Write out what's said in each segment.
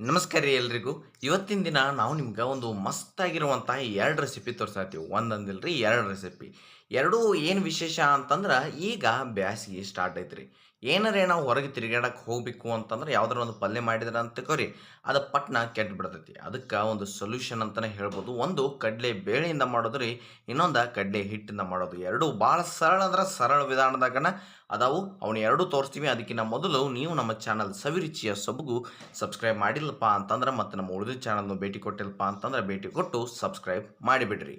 ನಮಸ್ಕಾರ ರೀ ಎಲ್ರಿಗೂ. ಇವತ್ತಿನ ದಿನ ನಾವು ನಿಮ್ಗೆ ಒಂದು ಮಸ್ತಾಗಿರುವಂಥ ಎರಡು ರೆಸಿಪಿ ತೋರಿಸ್ತೀವಿ ರೀ ಎರಡು ರೆಸಿಪಿ ಎರಡೂ ಏನು ವಿಶೇಷ ಅಂತಂದ್ರೆ ಈಗ ಬ್ಯಾಸಿಗೆ ಸ್ಟಾರ್ಟ್ ಐತ್ರಿ. ಏನಾರೇ ನಾವು ಹೊರಗೆ ತಿರುಗಾಡಕ್ಕೆ ಹೋಗಬೇಕು ಅಂತಂದ್ರೆ ಯಾವ್ದಾರ ಒಂದು ಪಲ್ಯ ಮಾಡಿದ್ರೆ ಅಂತ ಕೋರಿ ಅದು ಪಟ್ನ ಕೆಟ್ಟು ಬಿಡ್ತೈತಿ. ಅದಕ್ಕೆ ಒಂದು ಸೊಲ್ಯೂಷನ್ ಅಂತಲೇ ಹೇಳ್ಬೋದು. ಒಂದು ಕಡಲೆ ಬೇಳೆಯಿಂದ ಮಾಡೋದು ರೀ. ಇನ್ನೊಂದು ಕಡಲೆ ಹಿಟ್ಟಿಂದ ಮಾಡೋದು. ಎರಡು ಭಾಳ ಸರಳ ಅಂದ್ರೆ ಸರಳ ವಿಧಾನದಾಗನ ಅದಾವು. ಅವನು ಎರಡೂ ತೋರಿಸ್ತೀವಿ. ಅದಕ್ಕಿಂತ ಮೊದಲು ನೀವು ನಮ್ಮ ಚಾನಲ್ ಸವಿರುಚಿಯ ಸೊಬಗು ಸಬ್ಸ್ಕ್ರೈಬ್ ಮಾಡಿಲ್ಲಪ್ಪ ಅಂತಂದ್ರೆ ಮತ್ತು ನಮ್ಮ ಉಳಿದ ಚಾನಲ್ನು ಭೇಟಿ ಕೊಟ್ಟಿಲ್ಲಪ್ಪ ಅಂತಂದ್ರೆ ಭೇಟಿ ಕೊಟ್ಟು ಸಬ್ಸ್ಕ್ರೈಬ್ ಮಾಡಿಬಿಡ್ರಿ.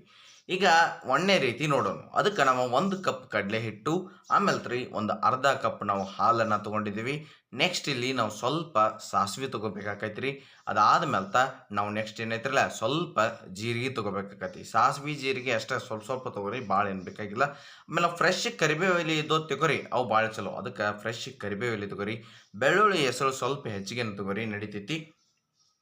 ಈಗ ಒಣ್ಣೆ ರೀತಿ ನೋಡೋಣ. ಅದಕ್ಕೆ ನಾವು ಒಂದು ಕಪ್ ಕಡಲೆ ಹಿಟ್ಟು ಆಮೇಲೆ ರೀ ಒಂದು ಅರ್ಧ ಕಪ್ ನಾವು ಹಾಲನ್ನು ತೊಗೊಂಡಿದ್ದೀವಿ. ನೆಕ್ಸ್ಟ್ ಇಲ್ಲಿ ನಾವು ಸ್ವಲ್ಪ ಸಾಸಿವೆ ತೊಗೋಬೇಕಾಕೈತ್ರಿ. ಅದಾದ್ಮೇಲೆ ತ ನಾವು ನೆಕ್ಸ್ಟ್ ಏನೈತ್ರಲ್ಲ, ಸ್ವಲ್ಪ ಜೀರಿಗೆ ತೊಗೋಬೇಕಾಕೈತಿ. ಸಾಸಿವೆ, ಜೀರಿಗೆ ಅಷ್ಟೇ ಸ್ವಲ್ಪ ಸ್ವಲ್ಪ ತೊಗೋರಿ, ಭಾಳ ಏನು ಬೇಕಾಗಿಲ್ಲ. ಆಮೇಲೆ ಫ್ರೆಶ್ ಕರಿಬೇವು ಎಲೆ ಇದ್ದೋ ತಗೋರಿ, ಅವು ಭಾಳ ಚಲೋ. ಅದಕ್ಕೆ ಫ್ರೆಶ್ ಕರಿಬೇವು ಎಲೆ ತಗೋರಿ. ಬೆಳ್ಳುಳ್ಳಿ ಹೆಸರು ಸ್ವಲ್ಪ ಹೆಚ್ಚಿಗೆ ತಗೋರಿ, ನಡಿತೈತಿ.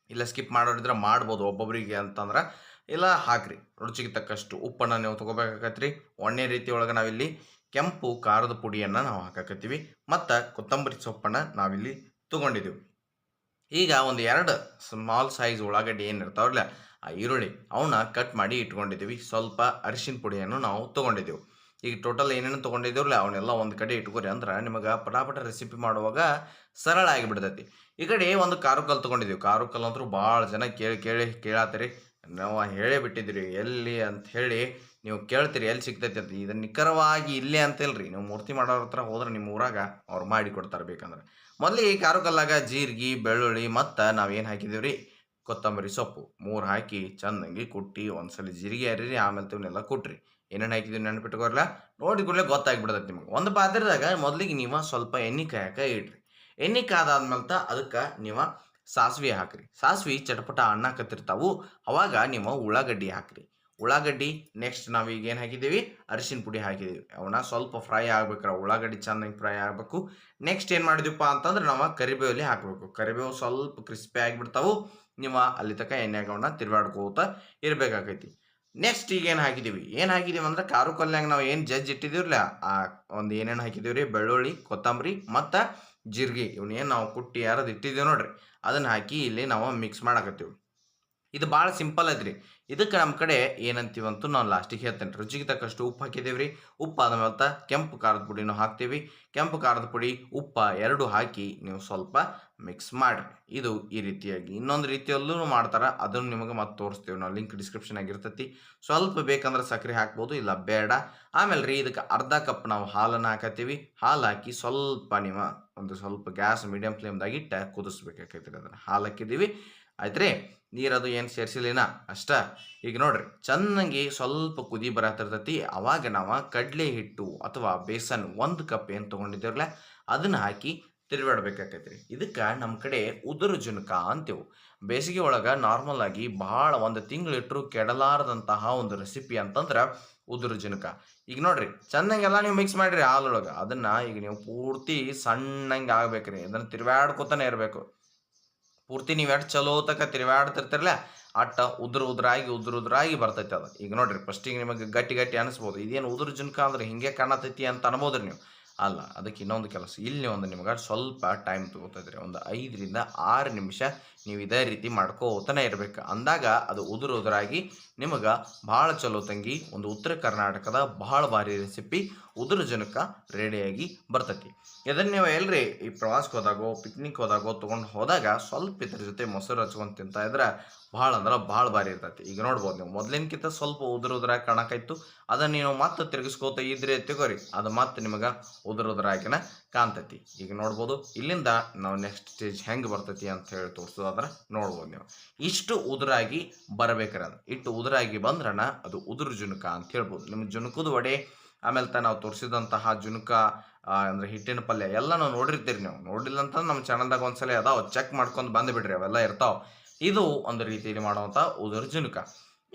ಇಲ್ಲ ಸ್ಕಿಪ್ ಮಾಡೋರಿದ್ರೆ ಮಾಡ್ಬೋದು ಒಬ್ಬೊಬ್ಬರಿಗೆ ಅಂತಂದ್ರೆ. ಇಲ್ಲ ಹಾಕ್ರಿ ರುಚಿಗೆ ತಕ್ಕಷ್ಟು ಉಪ್ಪನ್ನು ನೀವು ತೊಗೋಬೇಕಾಗತ್ರಿ. ಒಣ್ಣೆ ರೀತಿಯೊಳಗೆ ನಾವಿಲ್ಲಿ ಕೆಂಪು, ಖಾರದ ಪುಡಿಯನ್ನು ನಾವು ಹಾಕಾಕತ್ತೀವಿ. ಮತ್ತು ಕೊತ್ತಂಬರಿ ಸೊಪ್ಪನ್ನು ನಾವಿಲ್ಲಿ ತೊಗೊಂಡಿದ್ದೀವಿ ಈಗ ಒಂದು ಎರಡು ಸ್ಮಾಲ್ ಸೈಜ್ ಉಳ್ಳಾಗಡ್ಡಿ ಏನಿರ್ತಾವಲ್ಲ ಆ ಈರುಳ್ಳಿ ಅವನ್ನ ಕಟ್ ಮಾಡಿ ಇಟ್ಕೊಂಡಿದ್ದೀವಿ ಸ್ವಲ್ಪ ಅರಿಶಿನ ಪುಡಿಯನ್ನು ನಾವು ತೊಗೊಂಡಿದ್ದೀವಿ ಈಗ ಟೋಟಲ್ ಏನೇನು ತೊಗೊಂಡಿದ್ದೀವಲ್ಲ ಅವನ್ನೆಲ್ಲ ಒಂದು ಕಡೆ ಇಟ್ಕೊರಿ ಅಂದ್ರೆ ನಿಮಗೆ ಪಟಾಪಟ ರೆಸಿಪಿ ಮಾಡುವಾಗ ಸರಳ ಆಗಿಬಿಡ್ತೈತಿ. ಈ ಕಡೆ ಒಂದು ಕಾರು ಕಲ್ಲು ತೊಗೊಂಡಿದ್ದೀವಿ ಕಾರು ಕಲ್ಲು ಅಂತೂ ಭಾಳ ಜನ ಕೇಳಿ ಕೇಳಿ ಕೇಳತ್ತೀರಿ ನಾವು ಹೇಳೇ ಬಿಟ್ಟಿದ್ರಿ, ಎಲ್ಲಿ ಅಂತ ಹೇಳಿ ನೀವು ಕೇಳ್ತೀರಿ, ಎಲ್ಲಿ ಸಿಗ್ತೈತಿ ಅಂತ. ಇದನ್ನು ನಿಖರವಾಗಿ ಇಲ್ಲೇ ಅಂತಿಲ್ರಿ ನೀವು ಮೂರ್ತಿ ಮಾಡೋರ ಹತ್ರ ಹೋದ್ರೆ ನಿಮ್ಮ ಊರಾಗ ಅವ್ರು ಮಾಡಿ ಕೊಡ್ತಾರೆ ಬೇಕಂದ್ರೆ. ಮೊದಲಿಗೆ ಈ ಕಾರುಕಲ್ಲಾಗ ಜೀರಿಗೆ, ಬೆಳ್ಳುಳ್ಳಿ, ಮತ್ತು ನಾವೇನು ಹಾಕಿದ್ದೀವಿ ರೀ ಕೊತ್ತಂಬರಿ ಸೊಪ್ಪು. ಮೂರು ಹಾಕಿ ಚಂದಂಗಿ ಕುಟ್ಟಿ ಒಂದ್ಸಲ ಜೀರಿಗೆ ಹರಿರಿ ಆಮೇಲೆ ಇವನ್ನೆಲ್ಲ ಕುಟ್ರಿ. ಏನೇನು ಹಾಕಿದ್ವಿ ನೆನಪಿಟ್ಕೋರಲ್ಲ ನೋಡಿ ಕೂಡಲೇ ಗೊತ್ತಾಗ್ಬಿಡ್ತೈತೆ ನಿಮಗೆ. ಒಂದು ಪಾತ್ರೆದಾಗ ಮೊದಲಿಗೆ ನೀವು ಸ್ವಲ್ಪ ಎಣ್ಣೆ ಕಾಯಕ ಇಡ್ರಿ. ಎಣ್ಣೆ ಕಾದಾದ್ಮೇಲೆ ಅದಕ್ಕೆ ನೀವು ಸಾಸಿವೆ ಹಾಕ್ರಿ. ಸಾಸಿವೆ ಚಟಪಟ ಅಣ್ಣಾಕತ್ತಿರ್ತಾವು ಅವಾಗ ನೀವು ಉಳ್ಳಾಗಡ್ಡಿ ಹಾಕ್ರಿ. ಉಳ್ಳಾಗಡ್ಡಿ ನೆಕ್ಸ್ಟ್ ನಾವೀಗ ಏನು ಹಾಕಿದ್ದೀವಿ? ಅರಿಶಿನ ಪುಡಿ ಹಾಕಿದ್ದೀವಿ. ಅವನ್ನ ಸ್ವಲ್ಪ ಫ್ರೈ ಆಗ್ಬೇಕ್ರ. ಉಳ್ಳಾಗಡ್ಡಿ ಚೆನ್ನಾಗಿ ಫ್ರೈ ಆಗಬೇಕು. ನೆಕ್ಸ್ಟ್ ಏನು ಮಾಡಿದ್ವಿಪ್ಪ ಅಂತಂದ್ರೆ ನಾವು ಕರಿಬೇವಲ್ಲಿ ಹಾಕಬೇಕು. ಕರಿಬೇವು ಸ್ವಲ್ಪ ಕ್ರಿಸ್ಪಿ ಆಗಿಬಿಡ್ತಾವು. ನೀವು ಅಲ್ಲಿ ತನಕ ಎಣ್ಣೆಗವನ್ನ ತಿರುಗಾಡ್ಕೋತ ಇರಬೇಕಾಗೈತಿ. ನೆಕ್ಸ್ಟ್ ಈಗ ಏನು ಹಾಕಿದ್ದೀವಿ ಏನು ಹಾಕಿದ್ದೀವಿ ಅಂದ್ರೆ ಕಾರು ಕಲ್ಯಾಗ ನಾವು ಏನು ಜಜ್ಜ್ ಇಟ್ಟಿದ್ದೀವ್ರಲ್ಲ ಆ ಒಂದು ಏನೇನು ಹಾಕಿದ್ದೀವಿ ರೀ ಬೆಳ್ಳುಳ್ಳಿ, ಕೊತ್ತಂಬರಿ ಮತ್ತು ಜೀರಿಗೆ. ಇವನ್ನೇನು ನಾವು ಕುಟ್ಟಿ ಯಾರದು ಇಟ್ಟಿದ್ದೀವಿ ನೋಡ್ರಿ. ಅದನ್ನು ಹಾಕಿ ಇಲ್ಲಿ ನಾವು ಮಿಕ್ಸ್ ಮಾಡಾಕತ್ತೀವಿ. ಇದು ಭಾಳ ಸಿಂಪಲ್ ಐತ್ರಿ ಇದಕ್ಕೆ ನಮ್ಮ ಕಡೆ ಏನಂತೀವಂತೂ ನಾವು ಲಾಸ್ಟಿಗೆ ಹೇಳ್ತೇನೆ. ರುಚಿಗೆ ತಕ್ಕಷ್ಟು ಉಪ್ಪು ಹಾಕಿದ್ದೀವಿ ರೀ ಉಪ್ಪು ಆದ್ಮೇಲೆ ಕೆಂಪು ಖಾರದ ಪುಡಿನೂ ಹಾಕ್ತೀವಿ. ಕೆಂಪು ಖಾರದ ಪುಡಿ, ಉಪ್ಪು ಎರಡು ಹಾಕಿ ನೀವು ಸ್ವಲ್ಪ ಮಿಕ್ಸ್ ಮಾಡಿರಿ. ಇದು ಈ ರೀತಿಯಾಗಿ. ಇನ್ನೊಂದು ರೀತಿಯಲ್ಲೂ ಮಾಡ್ತಾರೆ. ಅದನ್ನು ನಿಮಗೆ ಮತ್ತೆ ತೋರಿಸ್ತೀವಿ. ನಾವು ಲಿಂಕ್ ಡಿಸ್ಕ್ರಿಪ್ಷನ್ ಆಗಿರ್ತೈತಿ ಸ್ವಲ್ಪ ಬೇಕಂದ್ರೆ ಸಕ್ಕರೆ ಹಾಕ್ಬೋದು, ಇಲ್ಲ ಬೇಡ. ಆಮೇಲೆ ರೀ ಇದಕ್ಕೆ ಅರ್ಧ ಕಪ್ ನಾವು ಹಾಲನ್ನು ಹಾಕತ್ತೀವಿ. ಹಾಲು ಹಾಕಿ ಸ್ವಲ್ಪ ನಿಮ್ಮ ಒಂದು ಸ್ವಲ್ಪ ಗ್ಯಾಸ್ ಮೀಡಿಯಮ್ ಫ್ಲೇಮ್ದಾಗ ಇಟ್ಟು ಕುದಿಸ್ಬೇಕಾಕೈತಿ ಅದನ್ನು. ಹಾಲು ಹಾಕಿದ್ದೀವಿ. ಆಯ್ತು ರೀ ನೀರದು ಏನು ಸೇರಿಸಿಲ್ಲ ಅಷ್ಟ. ಈಗ ನೋಡ್ರಿ ಚೆನ್ನಾಗಿ ಸ್ವಲ್ಪ ಕುದಿ ಬರತ್ತಿರ್ತೈತಿ ಅವಾಗ ನಾವು ಕಡಲೆ ಹಿಟ್ಟು ಅಥವಾ ಬೇಸನ್ ಒಂದು ಕಪ್ ಏನು ತೊಗೊಂಡಿದ್ದೇವಲ್ಲ ಅದನ್ನು ಹಾಕಿ ತಿರುಗಾಡ್ಬೇಕಾಕೈತಿ ರೀ ಇದಕ್ಕೆ ನಮ್ಮ ಕಡೆ ಉದುರು ಜುನಕ ಅಂತೇವು. ಬೇಸಿಗೆ ಒಳಗೆ ನಾರ್ಮಲ್ ಆಗಿ ಭಾಳ ಒಂದು ತಿಂಗಳಿಟ್ಟರು ಕೆಡಲಾರದಂತಹ ಒಂದು ರೆಸಿಪಿ ಅಂತಂದ್ರೆ ಉದುರು ಜುನಕ. ಈಗ ನೋಡ್ರಿ ಚೆನ್ನಾಗೆಲ್ಲ ನೀವು ಮಿಕ್ಸ್ ಮಾಡಿರಿ ಹಾಲೊಳಗೆ. ಅದನ್ನು ಈಗ ನೀವು ಪೂರ್ತಿ ಸಣ್ಣಂಗೆ ಆಗ್ಬೇಕ್ರಿ. ಅದನ್ನು ತಿರುಗಾಡ್ಕೊತಾನೆ ಇರಬೇಕು. ಪೂರ್ತಿ ನೀವು ಎಷ್ಟು ಚಲೋ ತಕ ತಿರುಗಾಡ್ತಿರ್ತಿರಲ್ಲ, ಅಟ್ಟ ಉದ್ರ ಉದ್ರಾಗಿ ಉದ್ರ ಉದ್ರಾಗಿ ಬರ್ತೈತೆ ಅದು. ಈಗ ನೋಡ್ರಿ ಫಸ್ಟಿಗೆ ನಿಮಗೆ ಗಟ್ಟಿ ಗಟ್ಟಿ ಅನಿಸ್ಬೋದು. ಇದೇನು ಉದ್ರ ಜುನ್ಕ ಅಂದ್ರೆ ಹಿಂಗೆ ಕಾಣತೈತಿ ಅಂತ ಅನ್ಬೋದ್ರಿ ನೀವು. ಅಲ್ಲ, ಅದಕ್ಕೆ ಇನ್ನೊಂದು ಕೆಲಸ. ಇಲ್ಲಿ ಒಂದು ನಿಮ್ಗೆ ಸ್ವಲ್ಪ ಟೈಮ್ ತೊಗೋತೈತ್ರಿ ಒಂದು ಐದರಿಂದ ಆರು ನಿಮಿಷ ನೀವು ಇದೇ ರೀತಿ ಮಾಡ್ಕೋತಾನೆ ಇರಬೇಕು. ಅಂದಾಗ ಅದು ಉದುರು ಉದುರಾಗಿ ನಿಮಗೆ ಭಾಳ ಚಲೋ ತಂಗಿ, ಒಂದು ಉತ್ತರ ಕರ್ನಾಟಕದ ಭಾಳ ಭಾರಿ ರೆಸಿಪಿ ಉದುರು ಜನಕ್ಕೆ ರೆಡಿಯಾಗಿ ಬರ್ತೈತಿ. ಇದನ್ನು ನೀವು ಎಲ್ರಿ ಈ ಪ್ರವಾಸಕ್ಕೆ ಹೋದಾಗೋ ಪಿಕ್ನಿಕ್ ಹೋದಾಗೋ ತೊಗೊಂಡು ಹೋದಾಗ ಸ್ವಲ್ಪ ಇದ್ರ ಜೊತೆ ಮೊಸರು ಹಚ್ಕೊಂಡು ತಿಂತಾ ಇದ್ರೆ ಭಾಳ ಅಂದ್ರೆ ಭಾಳ ಭಾರಿ ಇರ್ತೈತಿ. ಈಗ ನೋಡ್ಬೋದು ನೀವು ಮೊದಲಿನಕ್ಕಿಂತ ಸ್ವಲ್ಪ ಉದುರು ಉದುರಾಗಿ ಕಾಣಕಾಯ್ತು ಅದನ್ನು ನೀವು ಮತ್ತೆ ತಿರುಗಿಸ್ಕೋತ ಇದ್ರೆ ತಗೋರಿ. ಅದು ಮತ್ತೆ ನಿಮಗೆ ಉದುರು ಉದುರಾಗಿನ ಕಾಣ್ತೈತಿ. ಈಗ ನೋಡ್ಬೋದು, ಇಲ್ಲಿಂದ ನಾವು ನೆಕ್ಸ್ಟ್ ಸ್ಟೇಜ್ ಹೆಂಗೆ ಬರ್ತೈತಿ ಅಂತ ಹೇಳಿ ತೋರಿಸೋದಾದ್ರೆ ನೋಡ್ಬೋದು ನೀವು. ಇಷ್ಟು ಉದುರಾಗಿ ಬರ್ಬೇಕ್ರಿ ಇಟ್ಟು ಉದುರಾಗಿ ಬಂದ್ರಣ, ಅದು ಉದುರು ಜುನುಕ ಅಂತ ಹೇಳ್ಬೋದು. ನಿಮ್ಮ ಜುನುಕದ ವಡೆ, ಆಮೇಲೆ ತ ನಾವು ತೋರಿಸಿದಂತಹ ಜುನುಕ ಅಂದರೆ ಹಿಟ್ಟಿನ ಪಲ್ಯ ಎಲ್ಲ ನಾವು ನೋಡಿರ್ತೀರಿ ನೀವು. ನೋಡಿಲ್ಲ ಅಂತ ನಮ್ಮ ಚಾನಲ್ದಾಗ ಒಂದ್ಸಲ ಅದಾವ. ಚೆಕ್ ಮಾಡ್ಕೊಂಡು ಬಂದುಬಿಡ್ರಿ, ಅವೆಲ್ಲ ಇರ್ತಾವೆ. ಇದು ಒಂದು ರೀತಿಯಲ್ಲಿ ಮಾಡುವಂಥ ಉದುರು ಜುನುಕ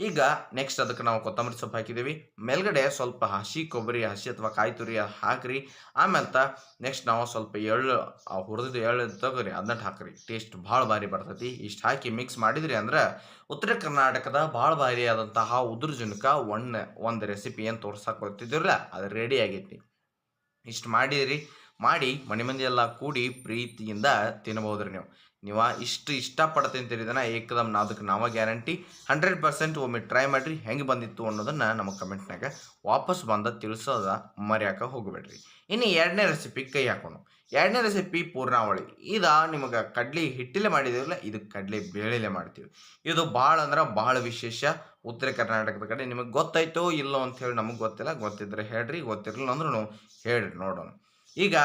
ಈಗ ನೆಕ್ಸ್ಟ್ ಅದಕ್ಕೆ ನಾವು ಕೊತ್ತಂಬರಿ ಸೊಪ್ಪು ಹಾಕಿದ್ದೀವಿ. ಮೇಲ್ಗಡೆ ಸ್ವಲ್ಪ ಹಸಿ ಕೊಬ್ಬರಿ, ಹಸಿ ಅಥವಾ ಕಾಯಿ ತುರಿ ಹಾಕ್ರಿ. ಆಮೇಲೆ ನೆಕ್ಸ್ಟ್ ನಾವು ಸ್ವಲ್ಪ ಎಳ್ಳು ಹುರಿದು ಎಳ್ಳು ತಗೋರಿ ಅದನ್ನ ಹಾಕ್ರಿ. ಟೇಸ್ಟ್ ಭಾಳ ಭಾರಿ ಬರ್ತೈತಿ. ಇಷ್ಟು ಹಾಕಿ ಮಿಕ್ಸ್ ಮಾಡಿದ್ರಿ ಅಂದ್ರೆ ಉತ್ತರ ಕರ್ನಾಟಕದ ಭಾಳ ಭಾರಿ ಆದಂತಹ ಉದುರು ಜುನಕ ಒನ್ ಒಂದು ರೆಸಿಪಿ ಏನು ತೋರ್ಸಕ್ಕೆ ಬರ್ತಿದ್ದಿರಲ್ಲ, ಅದು ರೆಡಿ ಆಗೈತಿ. ಇಷ್ಟು ಮಾಡಿರಿ ಮಾಡಿ ಮನೆ ಮಂದಿ ಎಲ್ಲ ಕೂಡಿ ಪ್ರೀತಿಯಿಂದ ತಿನ್ಬೋದ್ರಿ ನೀವು. ನೀವು ಇಷ್ಟು ಇಷ್ಟಪಡ್ತೀನಿ ತಿಳಿದನ ಏಕದಮ್ ನಾದಕ್ಕೆ ನಾವ ಗ್ಯಾರಂಟಿ. ಹಂಡ್ರೆಡ್ ಪರ್ಸೆಂಟ್ ಒಮ್ಮೆ ಟ್ರೈ ಮಾಡಿರಿ, ಹೆಂಗೆ ಬಂದಿತ್ತು ಅನ್ನೋದನ್ನು ನಮ್ಮ ಕಮೆಂಟ್ನಾಗ ವಾಪಸ್ ಬಂದ ತಿಳಿಸೋದ ಮರ್ಯಾಕ ಹೋಗಬೇಡ್ರಿ. ಇನ್ನು ಎರಡನೇ ರೆಸಿಪಿ ಕೈ ಹಾಕೋಣ. ಎರಡನೇ ರೆಸಿಪಿ ಪೂರ್ಣಾವಳಿ. ಇದ ನಿಮಗೆ ಕಡ್ಲಿ ಹಿಟ್ಟಿಲೆ ಮಾಡಿದಿರಲ್ಲ ಇದು ಕಡ್ಲಿ ಬೇಳೆಲೆ ಮಾಡ್ತೀವಿ. ಇದು ಭಾಳ ಅಂದ್ರೆ ಭಾಳ ವಿಶೇಷ. ಉತ್ತರ ಕರ್ನಾಟಕದ ಕಡೆ ನಿಮಗೆ ಗೊತ್ತಾಯ್ತೋ ಇಲ್ಲೋ ಅಂತ ಹೇಳಿ ನಮಗೆ ಗೊತ್ತಿಲ್ಲ. ಗೊತ್ತಿದ್ರೆ ಹೇಳ್ರಿ, ಗೊತ್ತಿರಲಿಲ್ಲ ಅಂದ್ರೂ ಹೇಳ್ರಿ ನೋಡೋಣ. ಈಗ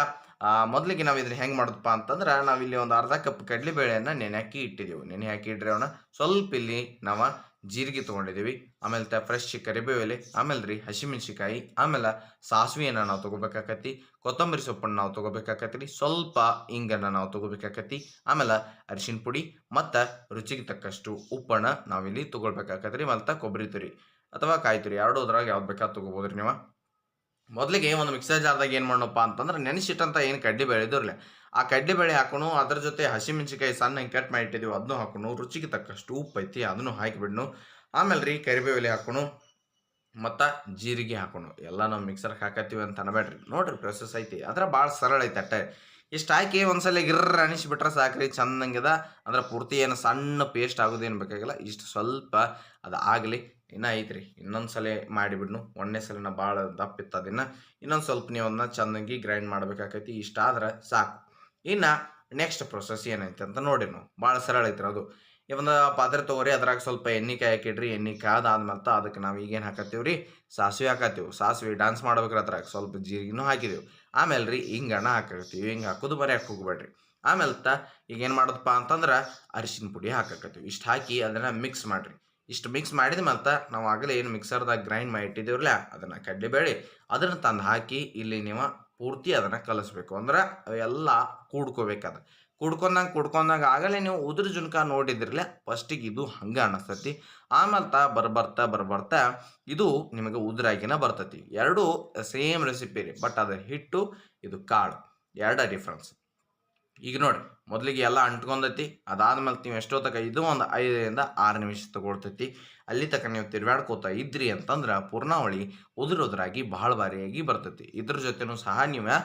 ಮೊದಲಿಗೆ ನಾವು ಇದನ್ನ ಹೆಂಗೆ ಮಾಡೋದಪ್ಪ ಅಂತಂದ್ರೆ ನಾವಿಲ್ಲಿ ಒಂದು ಅರ್ಧ ಕಪ್ ಕಡಲೆಬೇಳೆಯನ್ನು ನೆನೆ ಹಾಕಿ ಇಟ್ಟಿದ್ದೀವಿ ನೆನೆ ಹಾಕಿ ಇಡ್ರಿ ಅವನ್ನ ಸ್ವಲ್ಪ ಇಲ್ಲಿ ನಾವು ಜೀರಿಗೆ ತೊಗೊಂಡಿದ್ದೀವಿ ಆಮೇಲೆ ತ ಫ್ರೆಶ್ ಕರಿಬೇವು ಎಲೆ ಆಮೇಲೆ ರೀ ಹಸಿಮೆಣ್ಸಿಕಾಯಿ, ಆಮೇಲೆ ಸಾಸಿವೆಯನ್ನು ನಾವು ತೊಗೋಬೇಕಾಕತಿ ಕೊತ್ತಂಬರಿ ಸೊಪ್ಪನ್ನು ನಾವು ತೊಗೋಬೇಕಾಕತಿ ರೀ ಸ್ವಲ್ಪ ಇಂಗನ್ನು ನಾವು ತೊಗೋಬೇಕಾಕತಿ ಆಮೇಲೆ ಅರಿಶಿನ ಪುಡಿ ಮತ್ತು ರುಚಿಗೆ ತಕ್ಕಷ್ಟು ಉಪ್ಪನ್ನು ನಾವಿಲ್ಲಿ ತೊಗೊಳ್ಬೇಕಾಕತ್ರಿ. ಮತ್ತು ಕೊಬ್ಬರಿ ತುರಿ ಅಥವಾ ಕಾಯಿ ತುರಿ ಎರಡು ಅದ್ರಾಗ ಯಾವ್ದು ಬೇಕಾದ ತೊಗೋಬೋದು ರೀ ನೀವು? ಮೊದಲಿಗೆ ಒಂದು ಮಿಕ್ಸರ್ ಜಾರ್ದಾಗ ಏನು ಮಾಡೋಣಪ್ಪ ಅಂತಂದ್ರೆ ನೆನೆಸಿಟ್ಟಂತ ಏನು ಕಡ್ಲಿ ಬೇಳೆ ಇದ್ರಲ್ಲ ಆ ಕಡ್ಲಿ ಬೇಳೆ ಹಾಕೋಣ, ಅದ್ರ ಜೊತೆ ಹಸಿಮೆಣ್ಸಿಕಾಯಿ ಸಣ್ಣ ಹಿಂಗೆ ಕಟ್ ಮಾಡಿ ಇಟ್ಟಿದ್ದೀವಿ ಅದನ್ನು ಹಾಕೋಣ, ರುಚಿಗೆ ತಕ್ಕಷ್ಟು ಉಪ್ಪು ಐತಿ, ಅದನ್ನು ಹಾಕಿಬಿಡ್ನು. ಆಮೇಲೆ ರೀ ಕರಿಬೇವೆಲೆ ಹಾಕೋಣ, ಮತ್ತು ಜೀರಿಗೆ ಹಾಕೋಣ. ಎಲ್ಲ ನಾವು ಮಿಕ್ಸರ್ಗೆ ಹಾಕತ್ತೀವಿ ಅಂತ ಅನ್ಬೇಡ್ರಿ. ನೋಡ್ರಿ ಪ್ರೊಸೆಸ್ ಐತಿ. ಅದ್ರ ಭಾಳ ಸರಳ ಐತೆ ಅಟ್ಟೆ. ಇಷ್ಟು ಹಾಕಿ ಒಂದ್ಸಲ ಗಿರ್ರ ಅನಿಸ್ಬಿಟ್ರೆ ಸಾಕ್ರಿ, ಚಂದಂಗಿದೆ. ಅಂದ್ರೆ ಪೂರ್ತಿ ಏನು ಸಣ್ಣ ಪೇಸ್ಟ್ ಆಗೋದೇನು ಬೇಕಾಗಿಲ್ಲ, ಇಷ್ಟು ಸ್ವಲ್ಪ ಅದು ಆಗಲಿ. ಇನ್ನೂ ಐತ್ರಿ ಇನ್ನೊಂದು ಸಲ ಮಾಡಿಬಿಡ್ನು. ಒಂದನೇ ಸಲ ಭಾಳ ದಪ್ಪಿತ್ತು ಅದನ್ನ. ಇನ್ನೊಂದು ಸ್ವಲ್ಪ ನೀವು ಅದನ್ನ ಚಂದಂಗಿ ಗ್ರೈಂಡ್ ಮಾಡ್ಬೇಕಾಕೈತಿ, ಇಷ್ಟ ಆದ್ರೆ ಸಾಕು. ಇನ್ನು ನೆಕ್ಸ್ಟ್ ಪ್ರೊಸೆಸ್ ಏನೈತೆ ಅಂತ ನೋಡಿ ನಾವು. ಭಾಳ ಸರಳ ಐತ್ರಿ ಅದು. ಒಂದು ಪಾತ್ರೆ ತೊಗೊರಿ, ಅದ್ರಾಗ ಸ್ವಲ್ಪ ಎಣ್ಣೆ ಕಾಯಿ ಹಾಕಿಡ್ರಿ, ಎಣ್ಣೆ ಆದಮೇಲೆ ಅದಕ್ಕೆ ನಾವು ಈಗೇನು ಹಾಕತ್ತೀವಿ ರೀ ಸಾಸಿವೆ ಹಾಕತ್ತೀವಿ. ಸಾಸಿವೆ ಡಾನ್ಸ್ ಮಾಡ್ಬೇಕ್ರಿ ಅದ್ರಾಗ. ಸ್ವಲ್ಪ ಜೀರಿಗೆನೂ ಹಾಕಿದೆವು. ಆಮೇಲೆ ರೀ ಹಿಂಗಣ್ಣ ಹಾಕಕತ್ತೀವಿ, ಹಿಂಗೆ ಹಾಕೋದು ಬರೀ ಹೋಗ್ಬೇಡ್ರಿ. ಆಮೇಲೆ ತ ಈಗ ಏನು ಮಾಡೋದಪ್ಪ ಅಂತಂದ್ರೆ ಅರಿಶಿನ ಪುಡಿ ಹಾಕಕತ್ತೀವಿ. ಇಷ್ಟು ಹಾಕಿ ಅದನ್ನು ಮಿಕ್ಸ್ ಮಾಡಿರಿ. ಇಷ್ಟು ಮಿಕ್ಸ್ ಮಾಡಿದ ಮತ್ತೆ ನಾವು ಆಗಲೇ ಏನು ಮಿಕ್ಸರ್ದಾಗ ಗ್ರೈಂಡ್ ಮಾಡಿ ಇಟ್ಟಿದ್ದೀವಿ ಅದನ್ನು ಕಡಲೆಬೇಳೆ ಅದನ್ನು ತಂದು ಹಾಕಿ ಇಲ್ಲಿ ನೀವು ಪೂರ್ತಿ ಅದನ್ನು ಕಲಿಸ್ಬೇಕು. ಅಂದ್ರೆ ಅವೆಲ್ಲ ಕೂಡ್ಕೋಬೇಕದು ಕುಡ್ಕೊಂಡಂಗೆ ಕುಡ್ಕೊಂಡಂಗೆ ಆಗಲೇ ನೀವು ಉದ್ರ ಜುನಕ ನೋಡಿದ್ರಲ್ಲ ಫಸ್ಟಿಗೆ ಇದು ಹಂಗೆ ಅನಿಸ್ತತಿ. ಆಮೇಲೆ ತಾ ಬರ್ಬರ್ತಾ ಬರ್ಬರ್ತಾ ಇದು ನಿಮಗೆ ಉದುರಾಗಿನ ಬರ್ತತಿ. ಎರಡೂ ಸೇಮ್ ರೆಸಿಪಿ ರೀ ಬಟ್ ಅದು ಹಿಟ್ಟು, ಇದು ಕಾಳು, ಎರಡ ಡಿಫ್ರೆನ್ಸ್ ಈಗ ನೋಡಿ ಮೊದಲಿಗೆ ಎಲ್ಲ ಅಂಟ್ಕೊಂಡೈತಿ, ಅದಾದ್ಮೇಲೆ ನೀವು ಎಷ್ಟೊತ್ತಕ ಇದು ಒಂದು ಐದರಿಂದ ಆರು ನಿಮಿಷ ತಗೊಳ್ತೈತಿ, ಅಲ್ಲಿ ತನಕ ನೀವು ತಿರುಗಾಡ್ಕೋತಾ ಇದ್ರಿ ಅಂತಂದ್ರೆ ಪೂರ್ಣಾವಳಿ ಉದುರುದ್ರಾಗಿ ಭಾಳ ಭಾರಿಯಾಗಿ ಬರ್ತೈತಿ. ಇದ್ರ ಜೊತೆನೂ ಸಹ ನೀವು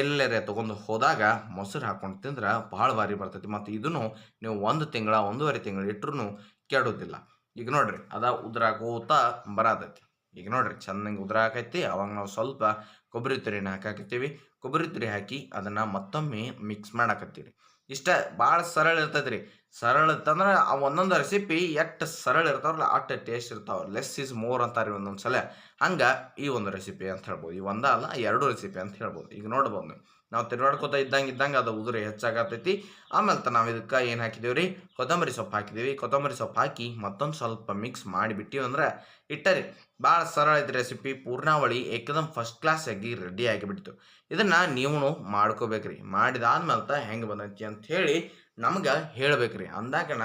ಎಲ್ಲರೇ ತೊಗೊಂಡು ಹೋದಾಗ ಮೊಸರು ಹಾಕೊಂಡು ತಿಂದ್ರೆ ಭಾಳ ಭಾರಿ ಬರ್ತೈತಿ. ಮತ್ತು ಇದನ್ನು ನೀವು ಒಂದು ತಿಂಗಳ, ಒಂದೂವರೆ ತಿಂಗಳು ಇಟ್ಟರು ಕೆಡೋದಿಲ್ಲ. ಈಗ ನೋಡ್ರಿ, ಅದ ಉದ್ರಾಗೋತಾ ಬರತೈತಿ. ಈಗ ನೋಡ್ರಿ ಚೆನ್ನಾಗಿ ಉದ್ರಾಕೈತಿ. ಅವಾಗ ನಾವು ಸ್ವಲ್ಪ ಕೊಬ್ಬರಿ ತುರಿನ ಹಾಕಾಕತ್ತೀವಿ. ಕೊಬ್ಬರಿ ತುರಿ ಹಾಕಿ ಅದನ್ನು ಮತ್ತೊಮ್ಮೆ ಮಿಕ್ಸ್ ಮಾಡಾಕತ್ತೀವಿ ಇಷ್ಟ ಭಾಳ ಸರಳ ಇರ್ತೈತೆ ರೀ ಸರಳ ಇತ್ತಂದ್ರೆ ಆ ಒಂದೊಂದು ರೆಸಿಪಿ ಎಷ್ಟು ಸರಳ ಇರ್ತಾವಲ್ಲ ಅಷ್ಟು ಟೇಸ್ಟ್ ಇರ್ತಾವೆ. ಲೆಸ್ ಇಸ್ ಮೋರ್ ಅಂತಾರೆ ಒಂದೊಂದು ಸಲ. ಹಂಗೆ ಈ ಒಂದು ರೆಸಿಪಿ ಅಂತ ಹೇಳ್ಬೋದು. ಈ ಒಂದ ಅಲ್ಲ, ಎರಡು ರೆಸಿಪಿ ಅಂತ ಹೇಳ್ಬೋದು. ಈಗ ನೋಡ್ಬೋದು ನೀವು ತಿರುಗಾಡ್ಕೋತ ಇದ್ದಂಗೆ ಇದ್ದಂಗೆ ಅದು ಉದುರಿ ಹೆಚ್ಚಾಗತೈತಿ. ಆಮೇಲೆ ತ ನಾವು ಇದಕ್ಕೆ ಏನು ಹಾಕಿದೀವಿ ರೀ? ಕೊತ್ತಂಬರಿ ಸೊಪ್ಪು ಹಾಕಿದ್ದೀವಿ ಕೊತ್ತಂಬರಿ ಸೊಪ್ಪು ಹಾಕಿ ಮತ್ತೊಂದು ಸ್ವಲ್ಪ ಮಿಕ್ಸ್ ಮಾಡಿಬಿಟ್ಟಿವಿ ಅಂದ್ರೆ ಇಟ್ಟರಿ ಭಾಳ ಸರಳ ಐತಿ ರೆಸಿಪಿ ಪೂರ್ಣಾವಳಿ ಏಕದಮ್ ಫಸ್ಟ್ ಕ್ಲಾಸ್ ಆಗಿ ರೆಡಿ ಆಗಿಬಿಡ್ತು. ಇದನ್ನು ನೀವು ಮಾಡ್ಕೋಬೇಕ್ರಿ. ಮಾಡಿದಾದ್ಮೇಲೆ ತ ಹೆಂಗೆ ಬಂದೈತಿ ಅಂತ ಹೇಳಿ ನಮ್ಗೆ ಹೇಳ್ಬೇಕ್ರಿ. ಅಂದಾಕನ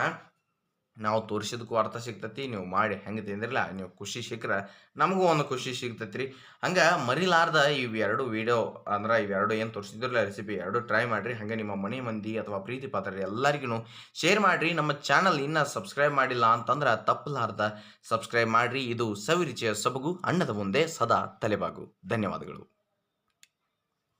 ನಾವು ತೋರಿಸಿದಕ್ಕೂ ಅರ್ಥ ಸಿಗ್ತತಿ, ನೀವು ಮಾಡಿ. ಹೆಂಗೆ ತಿಂದಿರಲ್ಲ ನೀವು ಖುಷಿ ಸಿಕ್ಕರೆ ನಮಗೂ ಒಂದು ಖುಷಿ ಸಿಗ್ತೈತಿ ರೀ ಹಂಗೆ ಮರಿಲಾರ್ದ ಇವೆರಡು ವೀಡಿಯೋ ಅಂದ್ರೆ ಇವೆರಡು ಏನು ತೋರಿಸಿದ್ರಲ್ಲ ರೆಸಿಪಿ ಎರಡು ಟ್ರೈ ಮಾಡಿರಿ. ಹಂಗೆ ನಿಮ್ಮ ಮನೆ ಮಂದಿ ಅಥವಾ ಪ್ರೀತಿ ಪಾತ್ರ ಎಲ್ಲರಿಗೂ ಶೇರ್ ಮಾಡಿರಿ. ನಮ್ಮ ಚಾನಲ್ ಇನ್ನೂ ಸಬ್ಸ್ಕ್ರೈಬ್ ಮಾಡಿಲ್ಲ ಅಂತಂದ್ರೆ ತಪ್ಪಲಾರ್ದ ಸಬ್ಸ್ಕ್ರೈಬ್ ಮಾಡಿರಿ. ಇದು ಸವಿರುಚಿಯ ಸೊಬಗು. ಅಣ್ಣದ ಮುಂದೆ ಸದಾ ತಲೆಬಾಗು. ಧನ್ಯವಾದಗಳು.